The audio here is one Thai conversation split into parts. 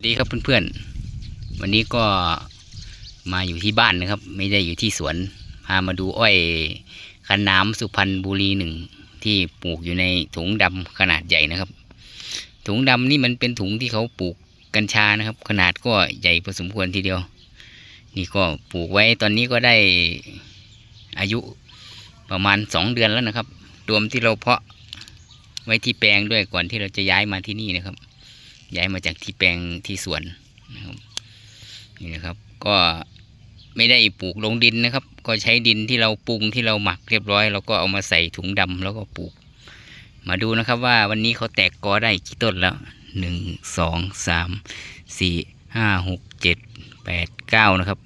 สวัสดีครับเพื่อนๆ วันนี้ก็มาอยู่ที่บ้านนะครับ ไม่ได้อยู่ที่สวน พามาดูอ้อยคันน้ำสุพรรณบุรีหนึ่งที่ปลูกอยู่ในถุงดำขนาดใหญ่นะครับ ถุงดำนี่มันเป็นถุงที่เขาปลูกกัญชานะครับ ขนาดก็ใหญ่พอสมควรทีเดียว นี่ก็ปลูกไว้ตอนนี้ก็ได้อายุประมาณสองเดือนแล้วนะครับ รวมที่เราเพาะไว้ที่แปลงด้วยก่อนที่เราจะย้ายมาที่นี่นะครับ ย้ายมาจากที่แปลงที่สวนนะครับนี่นะครับ ก็ไม่ได้ปลูกลงดินนะครับ ก็ใช้ดินที่เราปรุงที่เราหมักเรียบร้อยแล้วก็เอามาใส่ถุงดำแล้วก็ปลูก มาดูนะครับว่าวันนี้เขาแตกกอได้กี่ต้นแล้วหนึ่งสองสามสี่ห้าหกเจ็ดแปดเก้านะครับ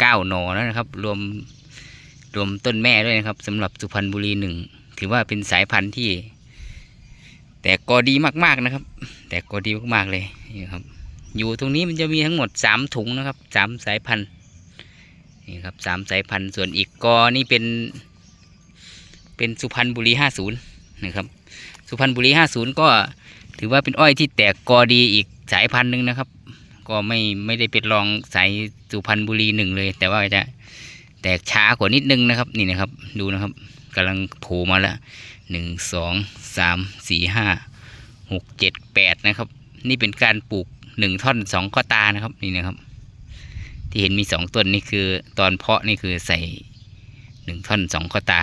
เก้าหนอแล้วนะครับ รวมรวมต้นแม่ด้วยนะครับสำหรับสุพรรณบุรีหนึ่งถือว่าเป็นสายพันธุ์ที่ แต่กอดีมากๆนะครับ แต่กอดีมากๆเลยนี่ครับ อยู่ตรงนี้มันจะมีทั้งหมดสามถุงนะครับสามสายพันธุ์นี่ครับสามสายพันธุ์ส่วนอีกกอนี่เป็น เป็นสุพรรณบุรีห้าศูนย์นะครับ สุพรรณบุรีห้าศูนย์ก็ถือว่าเป็นอ้อยที่แตกกอดีอีกสายพันธุ์หนึ่งนะครับ ก็ไม่ไม่ได้เป็นรองสายสุพรรณบุรีหนึ่งเลย แต่ว่าจะแตกช้ากว่านิดนึงนะครับนี่นะครับ ดูนะครับกำลังโผล่มาแล้วหนึ่งสองสามสี่ห้า หกเจ็ดแปดนะครับ นี่เป็นการปลูกหนึ่งท่อนสองข้อตานะครับนี่นะครับ ที่เห็นมีสองต้นนี่คือตอนเพาะนี่คือใส่หนึ่งท่อนสองข้อตา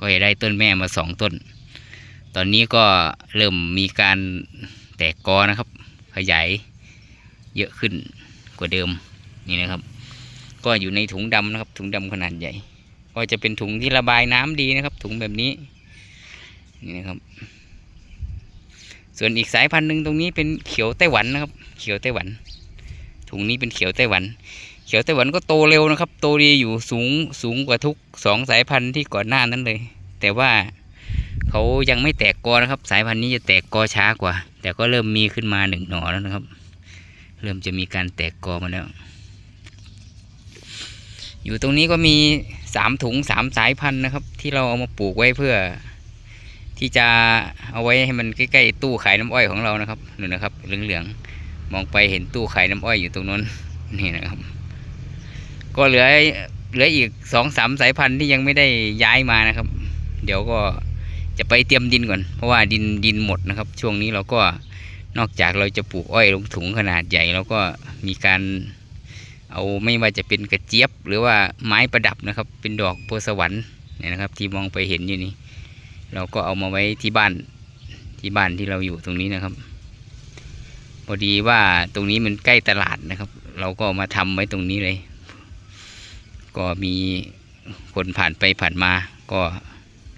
ก็จะได้ต้นแม่มาสองต้น ตอนนี้ก็เริ่มมีการแตกกอนะครับ ขยายเยอะขึ้นกว่าเดิมนี่นะครับ ก็อยู่ในถุงดำนะครับ ถุงดำขนาดใหญ่ ก็จะเป็นถุงที่ระบายน้ำดีนะครับ ถุงแบบนี้นี่นะครับ ส่วนอีกสายพันธุ์หนึ่งตรงนี้เป็นเขียวไต้หวันนะครับ เขียวไต้หวัน ถุงนี้เป็นเขียวไต้หวัน เขียวไต้หวันก็โตเร็วนะครับ โตดีอยู่สูงสูงกว่าทุกสองสายพันธุ์ที่ก่อนหน้านั้นเลย แต่ว่าเขายังไม่แตกกอนะครับ สายพันธุ์นี้จะแตกกอช้ากว่า แต่ก็เริ่มมีขึ้นมาหนึ่งหน่อแล้วนะครับ เริ่มจะมีการแตกกอมาแล้ว อยู่ตรงนี้ก็มีสามถุงสามสายพันธุ์นะครับ ที่เราเอามาปลูกไว้เพื่อ ที่จะเอาไว้ให้มันใกล้ๆตู้ขายน้ำอ้อยของเรานะครับนู่นนะครับเหลืองๆมองไปเห็นตู้ขายน้ำอ้อยอยู่ตรงนั้นนี่นะครับ ก็เหลือเหลืออีกสองสามสายพันธุ์ที่ยังไม่ได้ย้ายมานะครับ เดี๋ยวก็จะไปเตรียมดินก่อน เพราะว่าดินดินหมดนะครับ ช่วงนี้เราก็นอกจากเราจะปลูกอ้อยลงถุงขนาดใหญ่เราก็มีการเอาไม่ว่าจะเป็นกระเจี๊ยบ หรือว่าไม้ประดับนะครับ เป็นดอกโพสวรรค์เนี่ยนะครับ ที่มองไปเห็นอยู่นี่ เราก็เอามาไว้ที่บ้านที่บ้านที่เราอยู่ตรงนี้นะครับพอดีว่าตรงนี้มันใกล้ตลาดนะครับ เราก็เอามาทำไว้ตรงนี้เลย ก็มีคนผ่านไปผ่านมาก็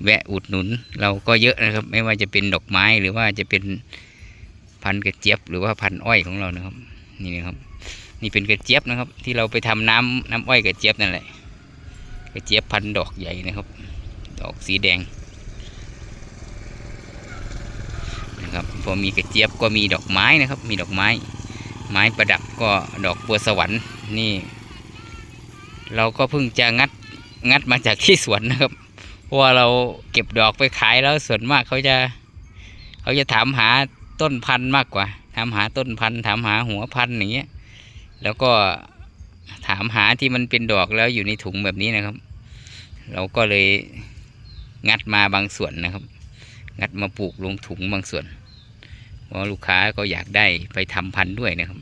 แวะอุดหนุน เราก็เยอะนะครับ ไม่ว่าจะเป็นดอกไม้หรือว่าจะเป็นพันกระเจี๊ยบ หรือว่าพันอ้อยของเรานะครับ นี่นะครับ นี่เป็นกระเจี๊ยบนะครับ ที่เราไปทำน้ำน้ำอ้อยกระเจี๊ยบนั่นแหละกระเจี๊ยบพันดอกใหญ่นะครับ ดอกสีแดง นะครับพอมีกระเจี๊ยบก็มีดอกไม้นะครับ มีดอกไม้ ไม้ประดับก็ดอกบัวสวรรค์นี่ เราก็เพิ่งจะงัดงัดมาจากที่สวนนะครับเพราะว่าเราเก็บดอกไปขายแล้วส่วนมากเขาจะ เขาจะถามหาต้นพันธุ์มากกว่า ถามหาต้นพันธุ์ถามหาหัวพันธุ์อย่างเงี้ยแล้วก็ถามหาที่มันเป็นดอกแล้วอยู่ในถุงแบบนี้นะครับ เราก็เลยงัดมาบางส่วนนะครับ งัดมาปลูกลงถุงบางส่วน เพราลูกค้าก็อยากได้ไปทำพันธุ์ด้วยนะครับ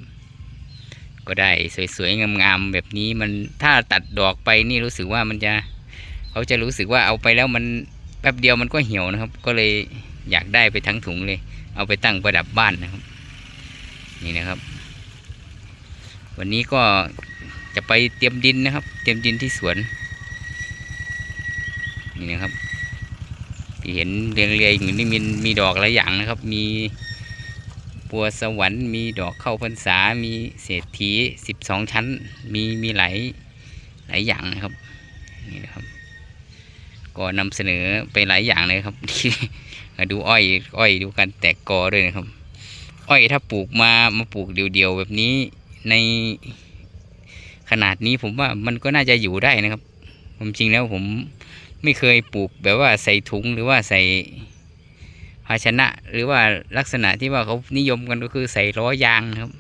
ก็ได้สวยๆงามๆแบบนี้มันถ้าตัดดอกไปนี่รู้สึกว่ามันจะเขาจะรู้สึกว่าเอาไปแล้วมันแป๊บเดียวมันก็เหี่ยวนะครับ ก็เลยอยากได้ไปทั้งถุงเลย เอาไปตั้งประดับบ้านนะครับ นี่นะครับ วันนี้ก็จะไปเตรียมดินนะครับ เตรียมดินที่สวน นี่นะครับที่เห็นเรียงเรียงอยู่นี่มีมีดอกหลายอย่างนะครับ มี บัวสวรรค์มีดอกเข้าพรรษา มีเศรษฐีสิบสองชั้น มีมีหลายหลายอย่างนะครับนี่นะครับ ก็นำเสนอไปหลายอย่างเลยครับ ดูอ้อยอ้อยดูการแตกกอด้วยนะครับ อ้อยถ้าปลูกมามาปลูกเดี่ยวๆแบบนี้ในขนาดนี้ผมว่ามันก็น่าจะอยู่ได้นะครับความจริงแล้วผมไม่เคยปลูกแบบว่าใส่ถุงหรือว่าใส่ ภาชนะ หรือว่าลักษณะที่ว่าเขานิยมกันก็คือใส่ล้อยางนะครับ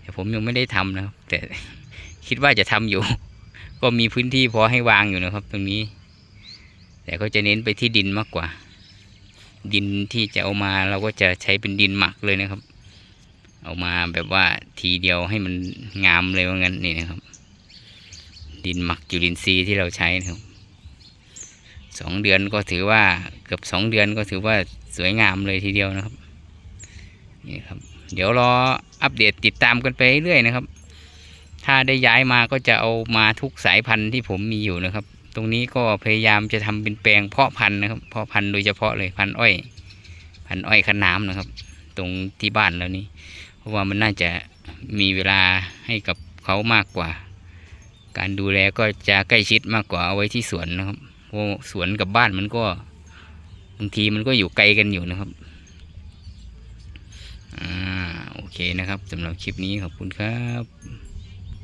แต่ผมผมยังไม่ได้ทำนะครับ แต่คิดว่าจะทำอยู่ ก็มีพื้นที่พอให้วางอยู่นะครับ ตรงนี้ แต่ก็จะเน้นไปที่ดินมากกว่า ดินที่จะเอามาเราก็จะใช้เป็นดินหมักเลยนะครับ เอามาแบบว่าทีเดียวให้มันงามเลยว่างั้นนี่นะครับ ดินหมักจุลินทรีย์ที่เราใช้นะครับสองเดือนก็ถือว่าเกือบสองเดือนก็ถือว่า สวยงามเลยทีเดียวนะครับนี่ครับ เดี๋ยวรออัปเดตติดตามกันไปเรื่อยนะครับ ถ้าได้ย้ายมาก็จะเอามาทุกสายพันธุ์ที่ผมมีอยู่นะครับ ตรงนี้ก็พยายามจะทำเป็นแปลงเพาะพันธุ์นะครับเพาะพันธุ์โดยเฉพาะเลยพันธุ์อ้อย พันธุ์อ้อยคันน้ำนะครับ ตรงที่บ้านแล้วนี้ เพราะว่ามันน่าจะมีเวลาให้กับเขามากกว่า การดูแลก็จะใกล้ชิดมากกว่าเอาไว้ที่สวนนะครับเพราะสวนกับบ้านมันก็ บางทีมันก็อยู่ไกลกันอยู่นะครับ อ่า โอเคนะครับสำหรับคลิปนี้ขอบคุณครับ